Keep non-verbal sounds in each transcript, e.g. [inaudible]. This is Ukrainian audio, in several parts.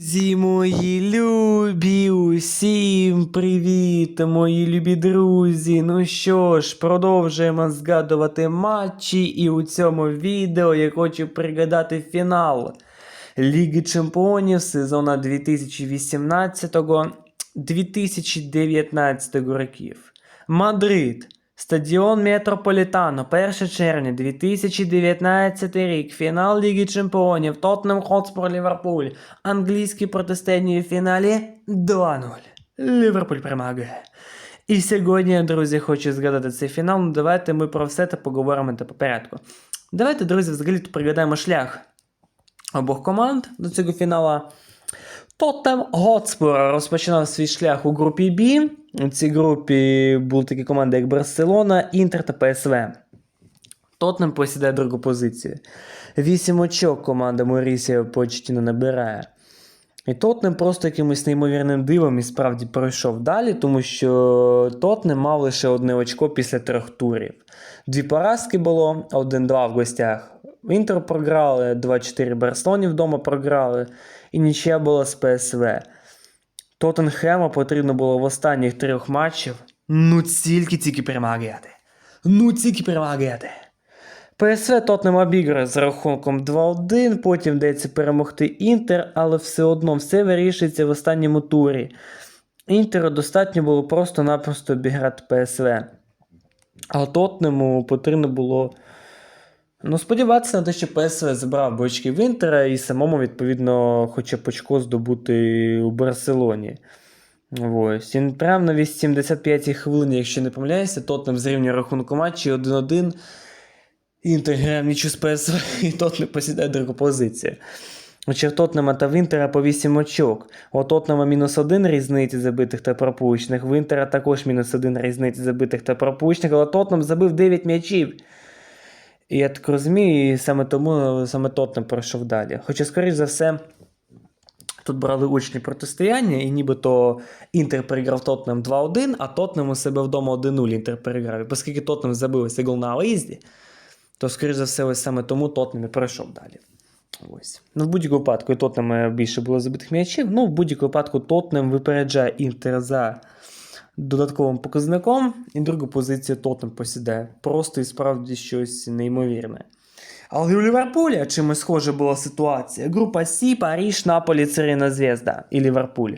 Зі мої любі, усім привіт, мої любі друзі. Ну що ж, продовжуємо згадувати матчі, і у цьому відео я хочу пригадати фінал Ліги Чемпіонів сезону 2018-2019 років. Мадрид. Стадіон Метрополітано, 1 червня 2019 рік, фінал Ліги Чемпіонів, Тоттенхем Хотспур Ліверпуль, англійські протистояння у фіналі 2-0. Ліверпуль перемагає. І сьогодні, друзі, хочу згадати цей фінал. Ну, давайте ми про все це поговоримо та по порядку. Давайте, друзі, взагалі пригадаємо шлях обох команд до цього фіналу. Тоттем Готспур розпочинав свій шлях у групі Б. У цій групі були такі команди, як Барселона, Інтер та ПСВ. Тоттенем посідає другу позицію. Вісім очок команда Морісія Почтіно набирає. І Тотнем просто якимось неймовірним дивом і справді пройшов далі, тому що Тотнем мав лише одне очко після трьох турів. Дві поразки було, 1-2 в гостях. Інтер програли, 2-4 Барселоні вдома програли, і нічия була з ПСВ. Тоттенхему потрібно було в останніх трьох матчах ну тільки-тільки перемагати. Ну тільки перемагати. ПСВ Тотнем обіграє з рахунком 2-1, потім вдається перемогти Інтер, але все одно все вирішується в останньому турі. Інтеру достатньо було просто-напросто обіграти ПСВ. А Тотнему потрібно було ну, сподіватися на те, що ПСВ забрав би очки в Інтера і самому, відповідно, хоча б очко здобути у Барселоні. Ось. І прямо на 85-й хвилині, якщо не помиляюся, Тотнем зрівнює рахунку матчі 1-1. Інтер грає нічу з ПСВ, [laughs] і Тотнем посідає другу позицію. У Чертотнема та в Інтера по 8 очок. У Тотнема мінус 1 різниці забитих та пропущених. В Інтера також мінус 1 різниці забитих та пропущених, але Тотнем забив 9 м'ячів. Я так розумію, і саме тому саме Тотнем пройшов далі. Хоча, скоріш за все, тут брали учні протистояння, і нібито Інтер переграв Тотнем 2-1, а Тотнем у себе вдома 1-0 Інтер переграв. І оскільки Тотнем забив ось гол на виїзді, то, скоріш за все, ось саме тому Тотнем і пройшов далі. Ось. Ну, в будь-якому випадку і Тотнем більше було забитих м'ячів. Ну, в будь-якому випадку Тотнем випереджає Інтер за додатковим показником, і другу позицію Тотем посідає. Просто і справді щось неймовірне. Але у Ліверпуля чимось схожа була ситуація. Група Сі, Паріж, Наполі, Церина Звезда і Ліверпуль.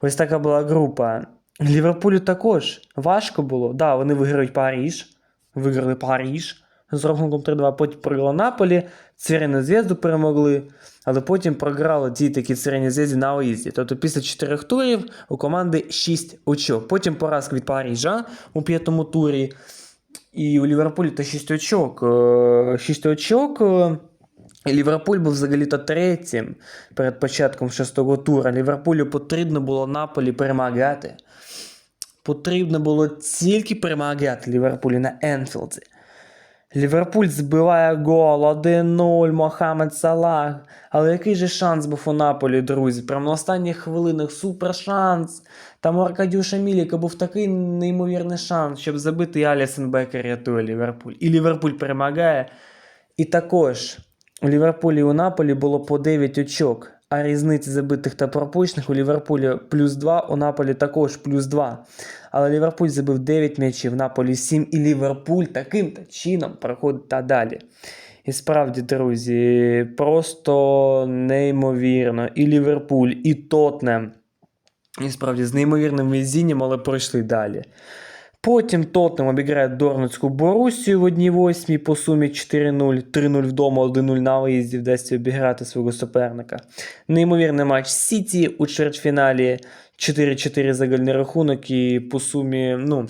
Ось така була група. Ліверпулю також важко було. Да, вони виграють Паріж, виграли Паріж з рахунком 3-2, потім програли Наполі, Церина Звезду перемогли, але потім програли ті такі Церина Звезді на виїзді. Тобто після чотирьох турів у команди 6 очок. Потім поразка від Парижа у п'ятому турі. І у Ліверпулі та 6 очок. 6 очок. е, Ліверпуль був взагалі-то третім перед початком шостого тура. Ліверпулю потрібно було Наполі перемагати. Потрібно було тільки перемагати Ліверпулі на Енфілді. Ліверпуль збиває гол 1-0, Мохамед Салах. Але який же шанс був у Наполі, друзі? Прямо на останніх хвилинах супер шанс. Там у Аркадюша Міліка був такий неймовірний шанс, щоб забити Алісен Бекер рятує Ліверпуль. І Ліверпуль перемагає. І також у Ліверпулі і у Наполі було по 9 очок. А різниці забитих та пропущених у Ліверпулі плюс 2, у Наполі також плюс 2. Але Ліверпуль забив 9 м'ячів, Наполі 7, і Ліверпуль таким-то чином проходить та далі. І справді, друзі, просто неймовірно. І Ліверпуль, і Тотнем. І справді з неймовірним везінням, але пройшли далі. Потім Тотнем обіграє Дорнецьку Борусію в 1-8 по сумі 4-0, 3-0 вдома, 1-0 на виїзді вдасться обіграти свого суперника. Неймовірний матч Сіті у чвертьфіналі 4-4 загальний рахунок і по сумі, ну,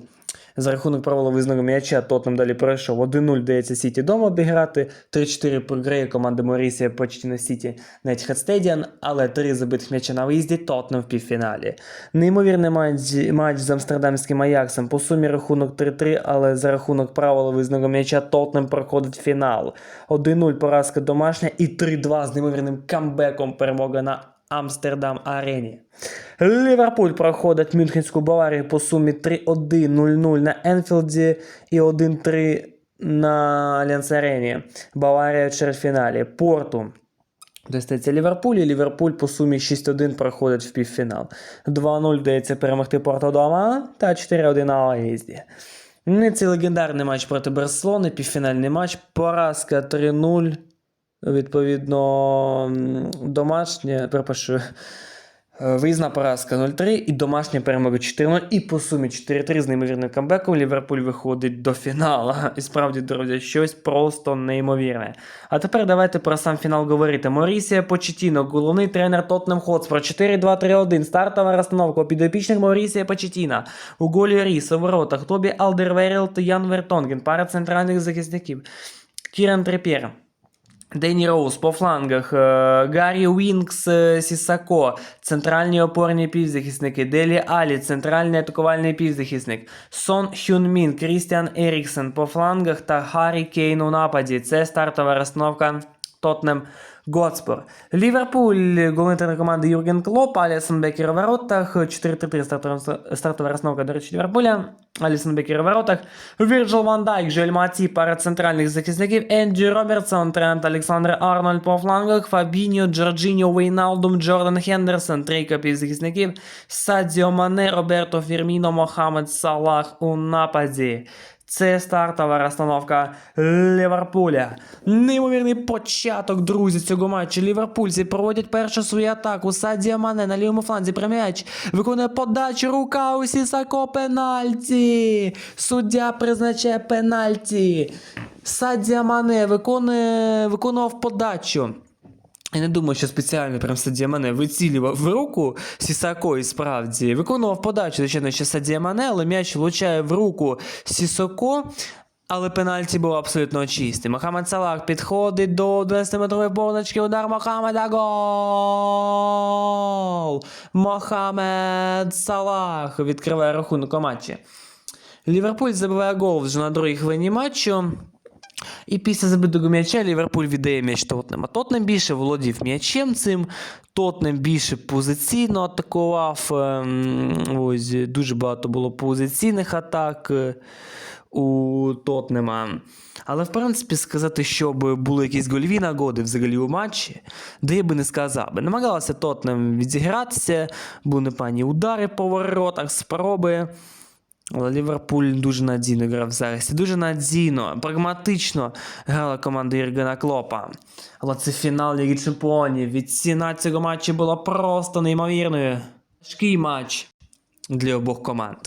за рахунок правила визнаного м'яча Тотнем далі пройшов. 1-0 вдається Сіті дома обіграти, 3-4 програє команда Морісія почти на Сіті на Etihad Stadium, але 3 забитих м'яча на виїзді Тотнем в півфіналі. Неймовірний матч, матч з Амстердамським Аяксом. По сумі рахунок 3-3, але за рахунок правила визнаного м'яча Тотнем проходить фінал. 1-0 поразка домашня і 3-2 з неймовірним камбеком перемога на Амстердам Арені. Ліверпуль проходить Мюнхенську Баварію по сумі 3-1, 0-0 на Енфілді і 1-3 на Альянс Арені. Баварія в чвертьфіналі. Порту Достається Ліверпуль, і Ліверпуль по сумі 6-1 проходить в півфінал. 2-0 вдається перемогти Порто дома та 4-1 на виїзді. Ну, і Це легендарний матч проти Барселони, півфінальний матч, поразка 3-0. Відповідно, м, домашня, перепрошую, е, виїзна поразка 0-3 і домашня перемога 4-0. І по сумі 4-3 з неймовірним камбеком Ліверпуль виходить до фіналу. [laughs] І справді, друзі, щось просто неймовірне. А тепер давайте про сам фінал говорити. Морісія Почетіно, головний тренер Тоттенем Хотспор. 4-2-3-1. Стартова розстановка підопічних Морісія Почетіна. У голі Ріс у воротах. Тобі Алдервейрел та Ян Вертонген. Пара центральних захисників. Кіран Трепєр. Дені Роуз по флангах, е, Гаррі Вінкс, е, Сісако, центральні опорні півзахисники, Делі Алі, центральний атакувальний півзахисник, Сон Хюн Мін, Крістіан Еріксен по флангах та Гаррі Кейн у нападі. Це стартова розстановка Тотнем Готспор. Ліверпуль, тренер команди Юрген Клоп, Алісон Бекер у воротах, 4-3-3 стартова- розстановка, до речі, Ліверпуля, Алісон Бекер у воротах, Вірджил Ван Дайк, Жель Маті, пара центральних захисників, Енджі Робертсон, Трент, Олександр Арнольд по флангах, Фабіньо, Джорджіньо, Вейналдум, Джордан Хендерсон, трійка півзахисників, Садіо Мане, Роберто Фірміно, Мохамед Салах у нападі. Це стартова розстановка Ліверпуля. Неймовірний початок, друзі, цього матчу. Ліверпульці проводять першу свою атаку. Садія Мане на лівому фланзі прям'яч. Виконує подачу. Рука у Сісако пенальті. Суддя призначає пенальті. Садія Мане виконує, виконував подачу. Я не думаю, що спеціально прям Садія Мане вицілював в руку Сісако і справді. Виконував подачу, звичайно, що Садія Мане, але м'яч влучає в руку Сісако. Але пенальті був абсолютно чистий. Мохамед Салах підходить до 20-метрової позначки. Удар Мохамеда. Гол! Мохамед Салах відкриває рахунок у матчі. Ліверпуль забиває гол вже на другій хвилині матчу. І після забитого м'яча Ліверпуль віддає м'яч Тотнема. Тотнем більше володів м'ячем цим. Тотнем більше позиційно атакував. ем, Ось дуже багато було позиційних атак е, у Тотнема. Але в принципі сказати, щоб були якісь гольові нагоди взагалі у матчі, де я би не сказав би. Намагалося Тотнем відігратися, були непані удари по воротах, спроби. Ліверпуль дуже надійно грав зараз. І дуже надійно, прагматично грала команда Єргена Клопа. Але це фінал Ліги Чемпіонів. Від ціна цього матчу була просто неймовірною. Важкий матч для обох команд.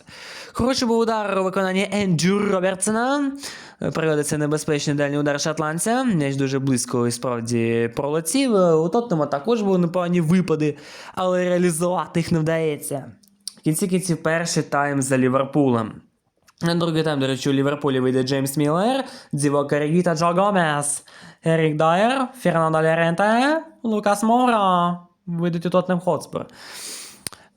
Хороший був удар у виконанні Енджю Робертсона. Приводиться небезпечний дальній удар шотландця. М'яч дуже близько і справді пролетів. У Тоттема також були непогані випади, але реалізувати їх не вдається. Кінці кінців перший тайм за Ліверпулем. На другий тайм, до речі, у Ліверпулі вийде Джеймс Міллер, Діво Карігі та Джо Гомес, Ерік Дайер, Фернандо Леренте, Лукас Мора вийдуть у Тотнем Хотспор.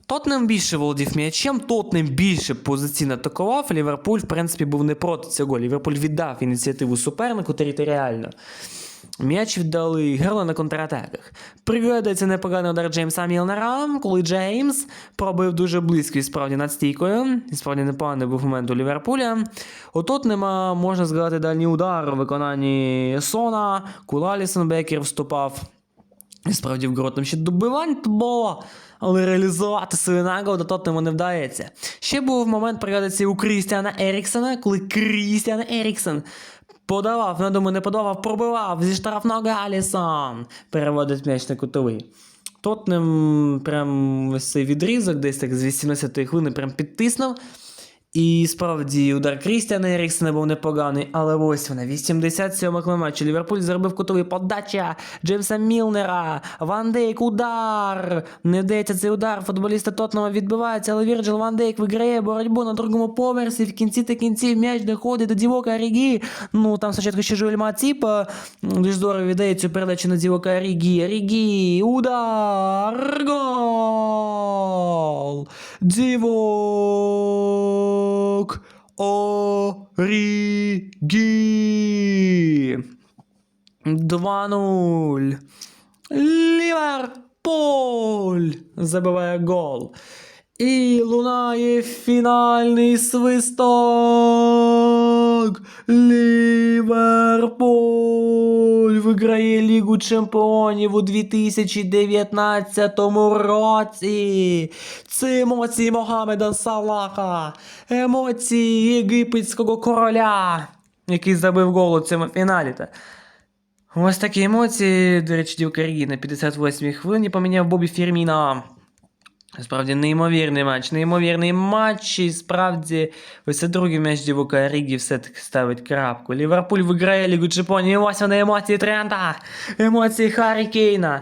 Тотнем більше володів м'ячем, Тотнем більше позиційно атакував. Ліверпуль, в принципі, був не проти цього. Ліверпуль віддав ініціативу супернику територіально. М'яч віддали герли на контратаках. Пригадується непоганий удар Джеймса Мілнера, коли Джеймс пробив дуже близько і справді над стійкою. І справді непоганий був момент у Ліверпуля. У Тотнема можна згадати дальній удар у виконанні Сона, Кулалісон Бекер вступав. І справді в грот там ще добивань було, але реалізувати свою нагоду Тоттенему не вдається. Ще був момент пригадується у Крістіана Еріксона, коли Крістіан Еріксон подавав, на думаю, не подавав, пробивав зі штрафного Алісон. Переводить м'яч на кутовий. Тоттенем прям ось цей відрізок, десь так з 18 хвилини прям підтиснув. І справді удар Крістіана Еріксона був непоганий, але ось вона, 87 хвилина матчу. Ліверпуль зробив кутовий подача Джеймса Мілнера. Ван Дейк, удар. Не вдається цей удар. Футболісти Тотнема відбиваються, але Вірджил Ван Дейк виграє боротьбу на другому поверсі. В кінці та кінці м'яч доходить до Дівока Рігі. Ну там спочатку ще Жуель Матіп е, дуже здорово віддає цю передачу на Дівока Рігі. Рігі, удар, гол. Дівок Орігі. 2-0. Ліверпуль забиває гол. І лунає фінальний свисток. Ліверпуль виграє Лігу Чемпіонів у 2019 році. Це емоції Могамеда Салаха, емоції єгипетського короля, який забив гол у цьому фіналі. Та. Ось такі емоції, до речі, Дівка Рігі на 58-й хвилині поміняв Бобі Фірміна. Справді неймовірний матч, неймовірний матч, і справді ось це другий м'яч Дівока Рігі все-таки ставить крапку. Ліверпуль виграє Лігу Чемпіонів, і ось вони емоції Трента, емоції Харі Кейна.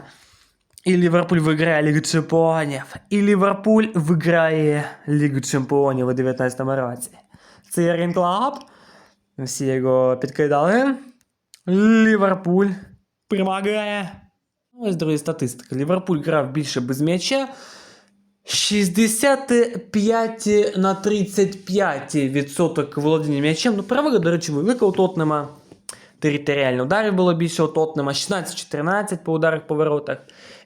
І Ліверпуль виграє Лігу Чемпіонів. І Ліверпуль виграє Лігу Чемпіонів у 19 році. Це Єрін Клаб. Всі його підкидали. Ліверпуль перемагає. Ось друга статистика. Ліверпуль грав більше без м'яча. 65 на 35 відсоток володіння м'ячем. Ну, перевага, до речі, велика у Тотнема. Територіально ударів було більше у Тотнема. 16-14 по ударах по воротах.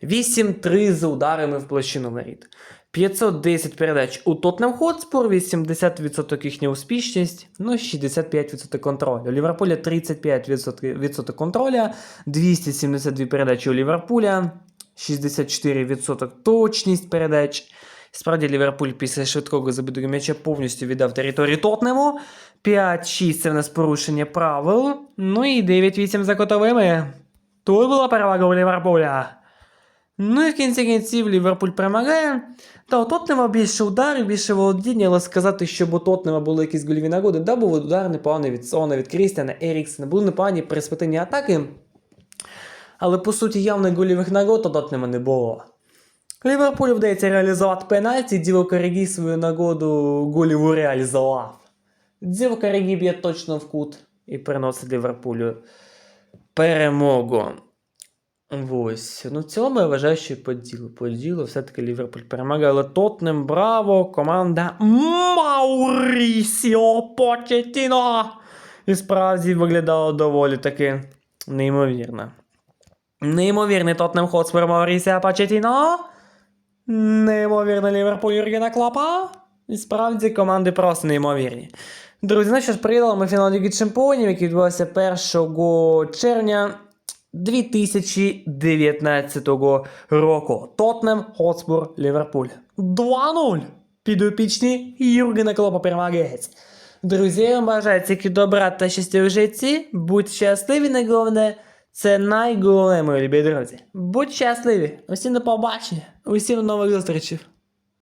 8-3 за ударами в площину воріт. 510 передач у Тотнем Хотспур, 80% їхня успішність, ну 65% контролю. У Ліверпуля 35% відсоток контроля, 272 передачі у Ліверпуля, 64% точність передач. Справді Ліверпуль після швидкого забитого м'яча повністю віддав територію Тотнему. 5-6 це в нас порушення правил. Ну і 9-8 за котовими. Тут була перевага у Ліверпуля. Ну і в кінці кінців Ліверпуль перемагає. Та у Тотнема більше ударів, більше володіння, але сказати, щоб у Тотнема були якісь гольові нагоди, да, був удар непоганий від Сона, від Крістіана, Еріксена, були непогані переспитані атаки. Але по суті явних гольових нагод у Тотнема не було. Ліверпулю вдається реалізувати пенальті, Діво Карігі свою нагоду голіву реалізував. Діво Карігі б'є точно в кут і приносить Ліверпулю перемогу. Ось. Ну, в цілому я вважаю, що по ділу. По ділу все-таки Ліверпуль перемагає. Але Тотнем, браво, команда Маурісіо Почетіно. І справді виглядало доволі таки неймовірно. Неймовірний Тотнем Хотспер Маурісіо Почетіно. Неймовірний Ліверпуль Юргена Клопа. І справді команди просто неймовірні. Друзі, ну що ж, приїдали ми фінал Ліги Чемпіонів, який відбувався 1 червня 2019 року. Тотнем Хотспур Ліверпуль. 2-0. Підопічні Юргена Клопа перемагець. Друзі, бажаю тільки добра та щастя в житті. Будь щасливі, найголовне. Це найголовне, мої любі друзі. Будь щасливі. Усім до побачення. Усім до нових зустрічей.